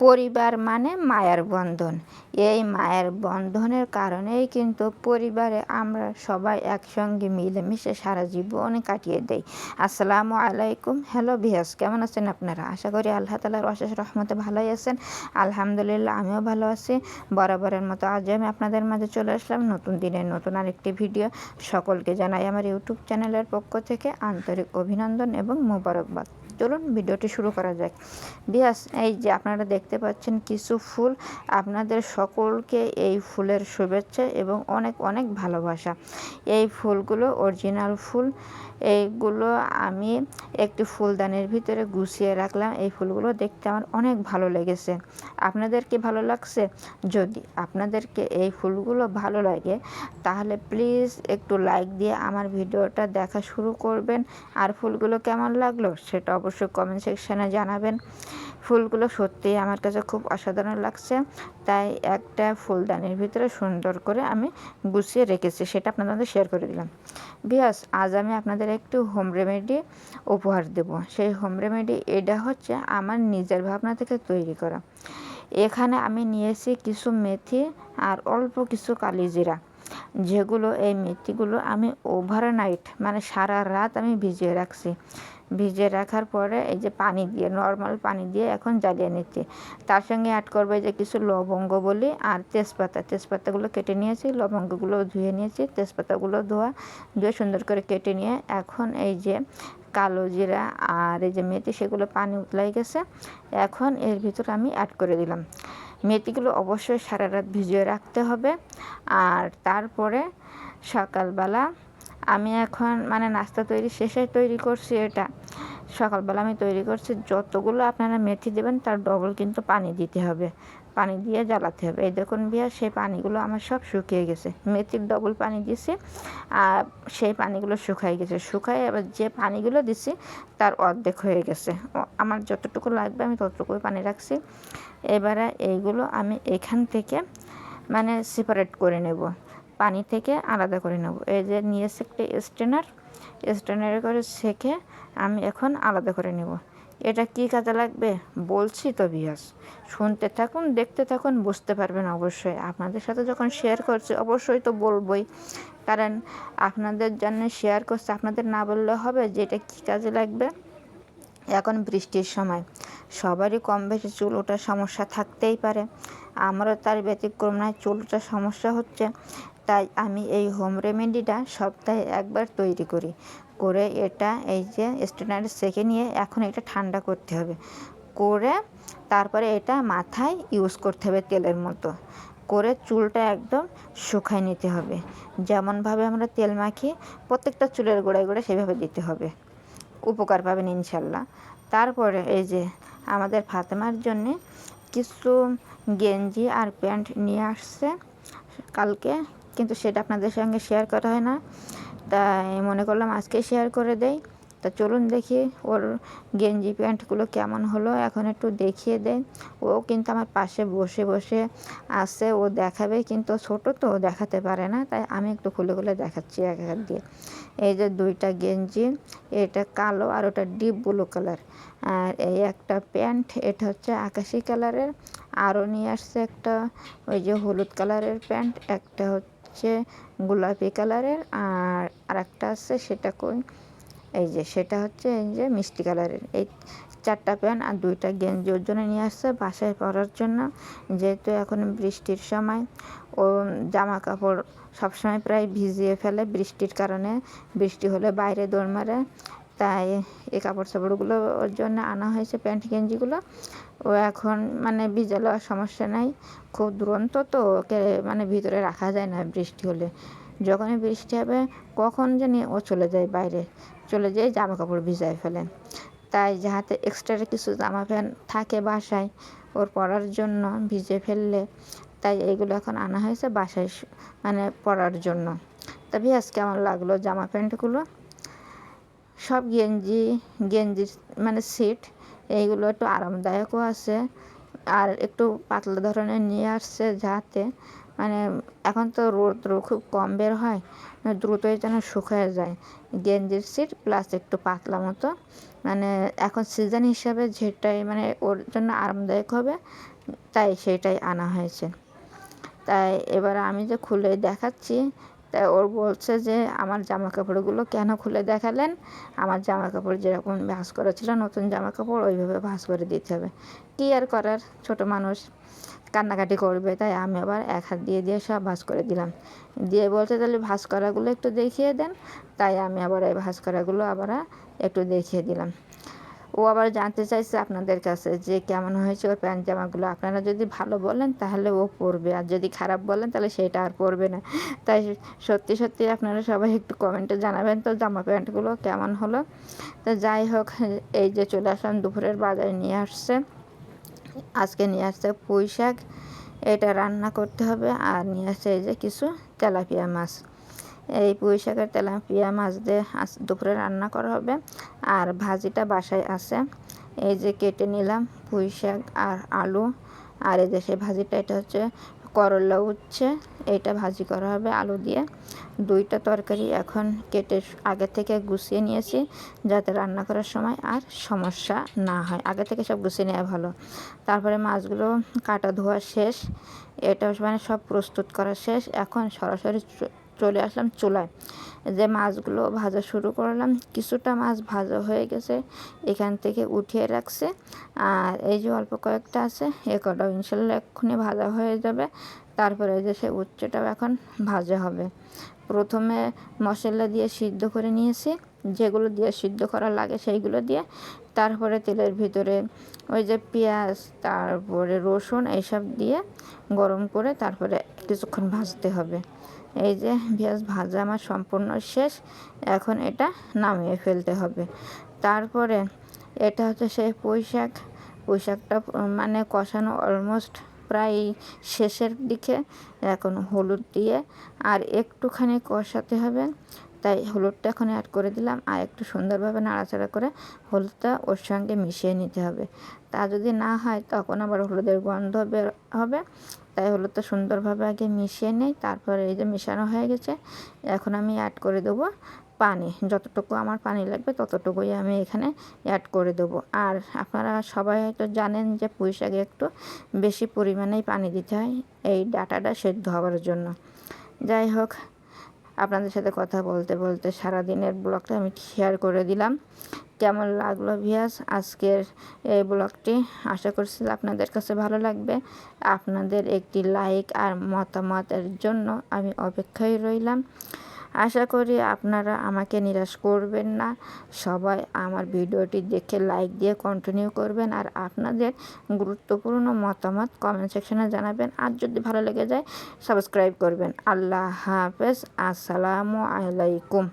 পরিবার মানে মায়ের বন্ধন। এই মায়ের বন্ধনের কারণেই কিন্তু পরিবারে আমরা সবাই একসঙ্গে মিলেমিশে সারা জীবন কাটিয়ে দেই। আসসালামু আলাইকুম। হ্যালো ভিয়াস কেমন আছেন আপনারা? আশা করি আল্লাহ তালার অশেষ রহমতে ভালোই আছেন। আলহামদুলিল্লাহ, আমিও ভালো আছি। বরাবরের মতো আজ আমি আপনাদের মাঝে চলে আসলাম নতুন দিনের নতুন আরেকটি ভিডিও। সকলকে জানাই আমার ইউটিউব চ্যানেলের পক্ষ থেকে আন্তরিক অভিনন্দন এবং মোবারকবাদ। চলুন ভিডিওটি শুরু করা যাক। বিয়াস, এই যে আপনারা দেখতে পাচ্ছেন কিছু ফুল। আপনাদের সকলকে এই ফুলের শুভেচ্ছা এবং অনেক অনেক ভালোবাসা। এই ফুলগুলো অরিজিনাল ফুল। এইগুলো আমি একটি ফুলদানির ভিতরে গুছিয়ে রাখলাম। এই ফুলগুলো দেখতে আমার অনেক ভালো লেগেছে। আপনাদের কি ভালো লাগছে? যদি আপনাদেরকে এই ফুলগুলো ভালো লাগে, তাহলে প্লিজ একটু লাইক দিয়ে আমার ভিডিওটা দেখা শুরু করবেন। আর ফুলগুলো কেমন লাগল সেটা অবশ্যই কমেন্ট সেকশানে জানাবেন। ফুলগুলো সত্যিই আমার কাছে খুব অসাধারণ লাগছে। তাই একটা ফুলদানির ভিতরে সুন্দর করে আমি গুছিয়ে রেখেছি, সেটা আপনাদের শেয়ার করে দিলাম। বিয়াস আজ আমি আপনাদের একটু হোম রেমেডি উপহার দেব। সেই হোম রেমেডি এটা হচ্ছে আমার নিজের ভাবনা থেকে তৈরি করা। এখানে আমি নিয়েছি কিছু মেথি আর অল্প কিছু কালিজিরা যেগুলো এই মেথিগুলো আমি ওভারনাইট মানে সারা রাত আমি ভিজিয়ে রাখছি। ভিজিয়ে রাখার পরে এই যে পানি দিয়ে নর্মাল পানি দিয়ে এখন জ্বালিয়ে নিচ্ছি। তার সঙ্গে অ্যাড করবে যে কিছু লবঙ্গ বলি আর তেজপাতা। তেজপাতাগুলো কেটে নিয়েছি লবঙ্গগুলো ধুয়ে নিয়েছি, তেজপাতাগুলো ধোয়া, ধুয়ে সুন্দর করে কেটে নিয়ে এখন এই যে কালো জিরা আর এই যে মেথি, সেগুলো পানি উতলাই গেছে। এখন এর ভিতর আমি অ্যাড করে দিলাম। মেথিগুলো অবশ্যই সারা রাত ভিজিয়ে রাখতে হবে। আর তারপরে সকালবেলা আমি এখন মানে নাস্তা তৈরি শেষে তৈরি করছি এটা। সকালবেলা আমি তৈরি করছি, যতগুলো আপনারা মেথি দেবেন তার ডবল কিন্তু পানি দিতে হবে। পানি দিয়ে জ্বালাতে হবে। এই দেখুন বিয়া সেই পানিগুলো আমার সব শুকিয়ে গেছে। মেথির ডবল পানি দিছি আর সেই পানিগুলো শুকাই গেছে। শুকাই এবার যে পানিগুলো দিছি, তার অর্ধেক হয়ে গেছে। আমার যতটুকু লাগবে আমি ততটুকুই পানি রাখছি। এবারে এইগুলো আমি এখান থেকে মানে সেপারেট করে নেব। পানি থেকে আলাদা করে নেব। এই যে নিয়েছে একটা স্টেনার স্টেনারে করে শেখে আমি এখন আলাদা করে নেব। এটা কি কাজে লাগবে? বলছি তো বিয়াস শুনতে থাকুন, দেখতে থাকুন, বুঝতে পারবেন অবশ্যই। আপনাদের সাথে যখন শেয়ার করছি, অবশ্যই তো বলবই। কারণ আপনাদের জন্য শেয়ার করছে, আপনাদের না বললে হবে যে এটা কী কাজে লাগবে? এখন বৃষ্টির সময়। সবারই কম বেশি চুল ওঠার সমস্যা থাকতেই পারে। আমারও তার ব্যতিক্রম নয়, চুলটা সমস্যা হচ্ছে, তাই আমি এই হোম রেমেডিটা সপ্তাহে একবার তৈরি করি। করে এটা এই যে স্টেনারে সেকে নিয়ে এখন এটা ঠান্ডা করতে হবে। করে তারপরে এটা মাথায় ইউজ করতে হবে তেলের মতো। করে চুলটা একদম শুকাই নিতে হবে। যেমনভাবে আমরা তেল মাখি, প্রত্যেকটা চুলের গোড়ায় গোড়ায় সেভাবে দিতে হবে। উপকার পাবেন ইনশাল্লাহ। তারপরে এই যে আমাদের ফাতেমার জন্যে কিছু গেঞ্জি আর প্যান্ট নিয়ে আসছে কালকে, কিন্তু সেটা আপনাদের সঙ্গে শেয়ার করা হয় না। তাই মনে করলাম আজকে শেয়ার করে দেয় তা চলুন দেখি ওর গেঞ্জি প্যান্টগুলো কেমন হলো, এখন একটু দেখিয়ে দেয় ও কিন্তু আমার পাশে বসে বসে আসে ও দেখাবে, কিন্তু ছোটো তো দেখাতে পারে না। তাই আমি একটু খুলে খুলে দেখাচ্ছি এক হাত দিয়ে। এই যে দুইটা গেঞ্জি, এটা কালো আর ওটা ডিপ ব্লু কালার আর এই একটা প্যান্ট, এটা হচ্ছে আকাশি কালারের আরও নিয়ে আসছে একটা। ওই যে হলুদ কালারের প্যান্ট, একটা হচ্ছে গোলাপি কালারের, আর আরেকটা আছে সেটা কই? এই যে সেটা হচ্ছে এই যে মিষ্টি কালারের। এই চারটা প্যান্ট আর দুইটা গেঞ্জি ওর জন্য নিয়ে আসছে বাসায় পরার জন্য। যেহেতু এখন বৃষ্টির সময়, ও জামা কাপড় সবসময় প্রায় ভিজিয়ে ফেলে বৃষ্টির কারণে। বৃষ্টি হলে বাইরে দৌড় মারে। তাই এই কাপড় চাপড়গুলো ওর জন্য আনা হয়েছে প্যান্ট গেঞ্জিগুলো। ও এখন মানে ভিজালে সমস্যা নাই। খুব দুরন্ত তো ওকে মানে ভিতরে রাখা যায় না বৃষ্টি হলে। যখনই বৃষ্টি হবে কখন জানি ও চলে যায় বাইরে। চলে যেয়ে জামা কাপড় ভিজায় ফেলে। তাই যাহাতে এক্সট্রা কিছু জামা প্যান্ট থাকে বাসায়, ওর পরার জন্য ভিজে ফেললে তাই এইগুলো এখন আনা হয়েছে বাসায় মানে পরার জন্য। তা ভিয়াস, কেমন লাগল জামা প্যান্টগুলো? সব গেঞ্জি, গেঞ্জির মানে সিট এইগুলো একটু আরামদায়কও আছে। আর একটু পাতলা ধরনের নিয়ে আসছে যাতে মানে এখন তো রৌদ্র খুব কম বের হয়, দ্রুতই যেন শুকিয়ে যায়। গেঞ্জির সিট প্লাস একটু পাতলা মতো মানে এখন সিজন হিসাবে যেটাই মানে ওর জন্য আরামদায়ক হবে, তাই সেটাই আনা হয়েছে। তাই এবার আমি যে খুলে দেখাচ্ছি তাই ওর বলছে যে, আমার জামা কাপড়গুলো কেন খুলে দেখালেন? আমার জামা কাপড় যেরকম ভাস করেছিল, নতুন জামা কাপড় ওইভাবে ভাস করে দিতে হবে। কী আর করার? ছোট মানুষ। কান্নাকাটি করবে, তাই আমি আবার এক হাত দিয়ে দিয়ে সব ভাস করে দিলাম। দিয়ে বলছে, তাহলে ভাস করাগুলো একটু দেখিয়ে দেন। তাই আমি আবার এই ভাস করাগুলো আবার একটু দেখিয়ে দিলাম। ও আবার জানতে চাইছে আপনাদের কাছে যে কেমন হয়েছে ওর প্যান্ট জামাগুলো। আপনারা যদি ভালো বলেন তাহলে ও পরবে, আর যদি খারাপ বলেন তাহলে সেটা আর পরবে না। তাই সত্যি সত্যি আপনারা সবাই একটু কমেন্টে জানাবেন তো জামা প্যান্টগুলো কেমন হলো। তো যাই হোক, এই যে চলে আসলাম দুপুরের বাজারে নিয়ে আসছে। আজকে নিয়ে আসছে পুঁই শাক এটা রান্না করতে হবে, আর নিয়ে আসছে এই যে কিছু তেলাপিয়া মাছ। এই পুঁই শাকের তেলাপিয়া মাছ দিয়ে দুপুরে রান্না করা হবে। আর ভাজিটা বাসায় আছে। এই যে কেটে নিলাম পুঁই শাক আর আলু। আর এই যে সেই ভাজিটা, এটা হচ্ছে করলা উচ্ছে। এটা ভাজি করা হবে আলু দিয়ে। দুইটা তরকারি এখন কেটে আগে থেকে গুছিয়ে নিয়েছি যাতে রান্না করার সময় আর সমস্যা না হয়। আগে থেকে সব গুছিয়ে নেওয়া ভালো। তারপরে মাছগুলো কাটা ধোয়া শেষ। এটা মানে সব প্রস্তুত করা শেষ। এখন সরাসরি চলে আসলাম চুলায়। যে মাছগুলো ভাজা শুরু করলাম, কিছুটা মাছ ভাজা হয়ে গেছে, এখান থেকে উঠিয়ে রাখছে। আর এই যে অল্প কয়েকটা আছে এ ইনশাল্লাহ এক্ষুনি ভাজা হয়ে যাবে। তারপরে যে সে উচ্চটাও এখন ভাজা হবে। প্রথমে মশলা দিয়ে সিদ্ধ করে নিয়েছি, যেগুলো দিয়ে সিদ্ধ করা লাগে সেইগুলো দিয়ে। তারপরে তেলের ভিতরে ওই যে পেঁয়াজ, তারপরে রসুন, এইসব দিয়ে গরম করে তারপরে কিছুক্ষণ ভাজতে হবে। এই যে পেঁয়াজ ভাজা আমার সম্পূর্ণ শেষ। এখন এটা নামিয়ে ফেলতে হবে। তারপরে এটা হচ্ছে সেই পুঁই শাক মানে কষানো অলমোস্ট প্রায় শেষের দিকে। এখন হলুদ দিয়ে আর একটুখানি কষাতে হবে। তাই হলুদটা এখন অ্যাড করে দিলাম আর একটু সুন্দরভাবে নাড়াচাড়া করে হলুদটা ওর সঙ্গে মিশিয়ে নিতে হবে। তা যদি না হয় তখন আবার হলুদের গন্ধ বের হবে। তাই হলো তো সুন্দরভাবে আগে মিশিয়ে নেই, তারপরে এই যে মেশানো হয়ে গেছে, এখন আমি অ্যাড করে দেবো পানি, যতটুকু আমার পানি লাগবে ততটুকুই আমি এখানে অ্যাড করে দেব। আর আপনারা সবাই হয়তো জানেন যে পুঁই শাকে একটু বেশি পরিমাণেই পানি দিতে হয় এই ডাটাটা সেদ্ধ হওয়ার জন্য। যাই হোক আপনাদের সাথে কথা বলতে বলতে সারাদিনের ব্লগটা আমি শেয়ার করে দিলাম। কেমন লাগল ভিয়াস আজকের এই ব্লগটি আশা করছি আপনাদের কাছে ভালো লাগবে। আপনাদের একটি লাইক আর মতামতের জন্য আমি অপেক্ষায় রইলাম। আশা করি আপনারা আমাকে নিরাশ করবেন না। সবাই আমার ভিডিওটি দেখে লাইক দিয়ে কন্টিনিউ করবেন আর আপনাদের গুরুত্বপূর্ণ মতামত কমেন্ট সেকশনে জানাবেন। আর যদি ভালো লেগে যায় সাবস্ক্রাইব করবেন। আল্লাহ হাফেজ। আসসালামু আলাইকুম।